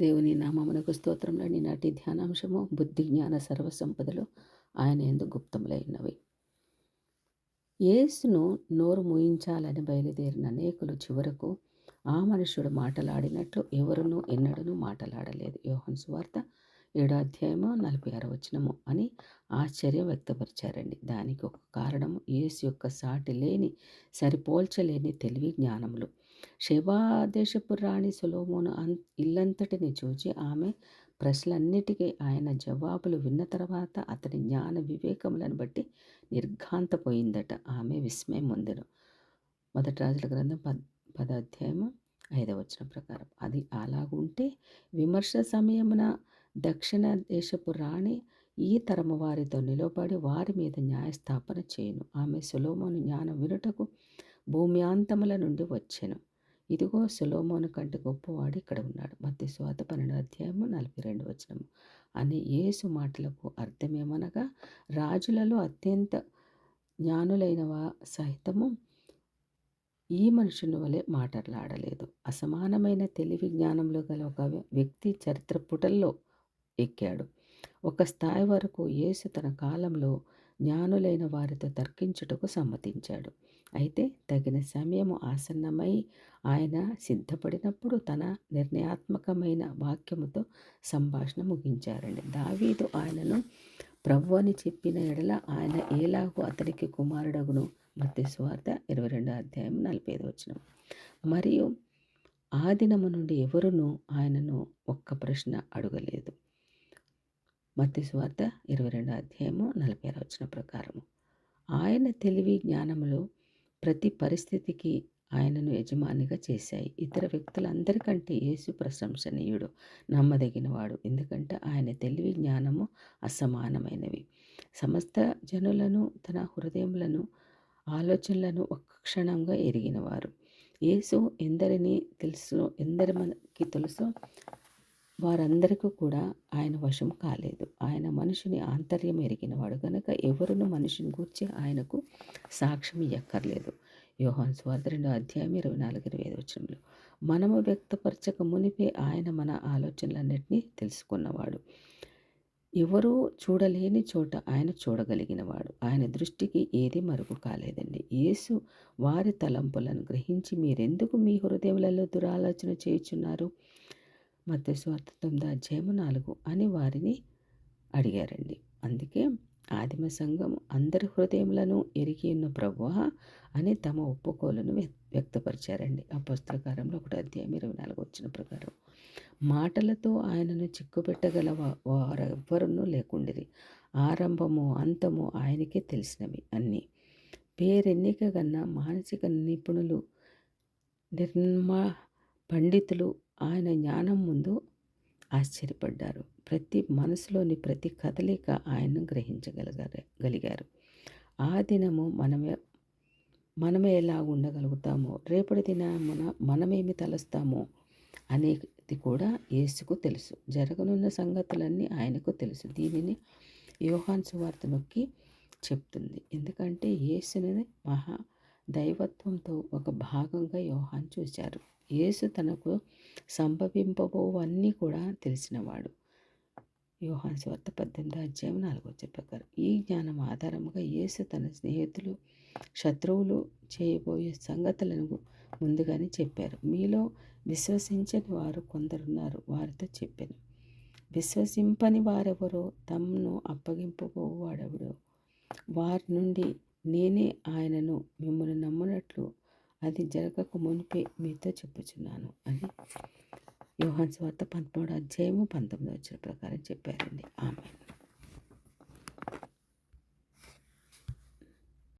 దేవుని నామమునకు స్తోత్రంలోని నాటి ధ్యానాంశము బుద్ధి జ్ఞాన సర్వసంపదలు ఆయన ఎందు గుప్తములైనవి యేసును నోరు మూయించాలని బయలుదేరిన అనేకులు చివరకు ఆ మనుషుడు మాటలాడినట్లు ఎవరునూ ఎన్నడూ మాటలాడలేదు. యోహన్ సువార్త ఏడో అధ్యాయము నలభై ఆరో వచనము అని ఆశ్చర్యం వ్యక్తపరిచారండి. దానికి ఒక కారణం యేసు యొక్క సాటి లేని సరిపోల్చలేని తెలివి జ్ఞానములు. శివాదేశపు రాణి సులోమోను అన్ ఇల్లంతటిని చూచి ఆమె ప్రశ్నలన్నిటికీ ఆయన జవాబులు విన్న తర్వాత అతని జ్ఞాన వివేకములను బట్టి నిర్ఘాంతపోయిందట. ఆమె విస్మయం పొందెను. మొదటి రాజుల గ్రంథం పద్ పదాధ్యాయము ఐదవ ప్రకారం. అది అలాగుంటే విమర్శ సమయమున దక్షిణ దేశపు రాణి ఈ తరము వారితో నిలబడి వారి మీద న్యాయస్థాపన చేయను. ఆమె సులోమోను జ్ఞానం వినుటకు భూమ్యాంతముల నుండి వచ్చెను. ఇదిగో సులోమోను కంటే గొప్పవాడు ఇక్కడ ఉన్నాడు. మధ్య స్వాత పన్నెండు అధ్యాయము నలభై రెండు వచనము. అని యేసు మాటలకు అర్థమేమనగా రాజులలో అత్యంత జ్ఞానులైన సహితము ఈ మనుషుని వలె మాట్లాడలేదు. అసమానమైన తెలివి జ్ఞానంలో గల ఒక వ్యక్తి చరిత్ర పుటల్లో ఎక్కాడు. ఒక స్థాయి వరకు యేసు తన కాలంలో జ్ఞానులైన వారితో తర్కించుటకు సమ్మతించాడు. అయితే తగిన సమయము ఆసన్నమై ఆయన సిద్ధపడినప్పుడు తన నిర్ణయాత్మకమైన వాక్యముతో సంభాషణ ముగించారండి. దావీదు ఆయనను ప్రభు అని చెప్పిన ఎడల ఆయన ఏలాగో అతనికి కుమారుడగును. మధ్య స్వార్థ ఇరవై రెండో అధ్యాయం నలభై ఐదు వచ్చిన మరియు ఆ దినము నుండి ఎవరునూ ఆయనను ఒక్క ప్రశ్న అడగలేదు. మత్తి స్వార్థ ఇరవై రెండో అధ్యాయము నలభై ఆరు వచ్చిన ప్రకారము. ఆయన తెలివి జ్ఞానములో ప్రతి పరిస్థితికి ఆయనను యజమానిగా చేశాయి. ఇతర వ్యక్తులందరికంటే యేసు ప్రశంసనీయుడు నమ్మదగినవాడు. ఎందుకంటే ఆయన తెలివి జ్ఞానము అసమానమైనవి. సమస్త జనులను తన హృదయములను ఆలోచనలను ఒక్క క్షణంగా ఎరిగినవారు. యేసు ఎందరిని తెలుసు ఎందరి మనకి తెలుసో వారందరికీ కూడా ఆయన వశం కాలేదు. ఆయన మనిషిని ఆంతర్యం ఎరిగినవాడు. కనుక ఎవరును మనిషిని గూర్చి ఆయనకు సాక్ష్యం ఇవ్వక్కర్లేదు యోహాన్ స్వార్థ రెండో అధ్యాయం ఇరవై నాలుగు ఇరవై ఐదు వచ్చంలో మనము వ్యక్తపరచక మునిపే ఆయన మన ఆలోచనలన్నింటినీ తెలుసుకున్నవాడు. ఎవరూ చూడలేని చోట ఆయన చూడగలిగినవాడు. ఆయన దృష్టికి ఏది మరుగు కాలేదండి. యేసు వారి తలంపులను గ్రహించి మీరెందుకు మీ హృదయములలో దురాలోచన చేయుచున్నారు? మధ్య స్వార్థ తొమ్మిది అధ్యాయము నాలుగు అని వారిని అడిగారండి. అందుకే ఆదిమ సంఘం అందరి హృదయములను ఎరిగి ఉన్న ప్రభువ అని తమ ఒప్పుకోలను వ్యక్తపరిచారండి. ఆ పుస్తకారంలో ఒకటి అధ్యాయం ఇరవై నాలుగు వచ్చిన ప్రకారం మాటలతో ఆయనను చిక్కుపెట్టగల వారెవ్వరూ లేకుండిరి. ఆరంభము అంతము ఆయనకే తెలిసినవి అన్నీ. పేరెన్నిక కన్నా మానసిక నిపుణులు నిర్మా పండితులు ఆయన జ్ఞానం ముందు ఆశ్చర్యపడ్డారు. ప్రతి మనసులోని ప్రతి కదలిక ఆయన్ను గ్రహించగలగారు గలిగారు. ఆ దినము మనమే మనమే ఎలా ఉండగలుగుతామో రేపటి దినమున మనమేమి తలస్తామో అనేది కూడా యేసుకు తెలుసు. జరగనున్న సంగతులన్నీ ఆయనకు తెలుసు. దీనిని యోహాన్ సువార్త నొక్కి చెప్తుంది. ఎందుకంటే యేసుని మహా దైవత్వంతో ఒక భాగంగా యోహాన్ చూశారు. యేసు తనకు సంభవింపబోవన్నీ కూడా తెలిసినవాడు. యోహాన్ స్వార్థ పద్దెనిమిది అధ్యాయం నాలుగో చెప్పగారు ఈ జ్ఞానం ఆధారంగా యేసు తన స్నేహితులు శత్రువులు చేయబోయే సంగతులను ముందుగానే చెప్పారు. మీలో విశ్వసించని వారు కొందరున్నారు. వారితో చెప్పాను. విశ్వసింపని వారెవరో తమను అప్పగింపబోవాడెవడో? వారి నుండి నేనే ఆయనను మిమ్మల్ని నమ్మునట్లు అది జరగక మునిపే మీతో చెప్పుచున్నాను అని యోహాన్ స్వార్థ పంతొమ్మిది అధ్యాయము పంతొమ్మిది వచ్చిన ప్రకారం చెప్పారండి. ఆమె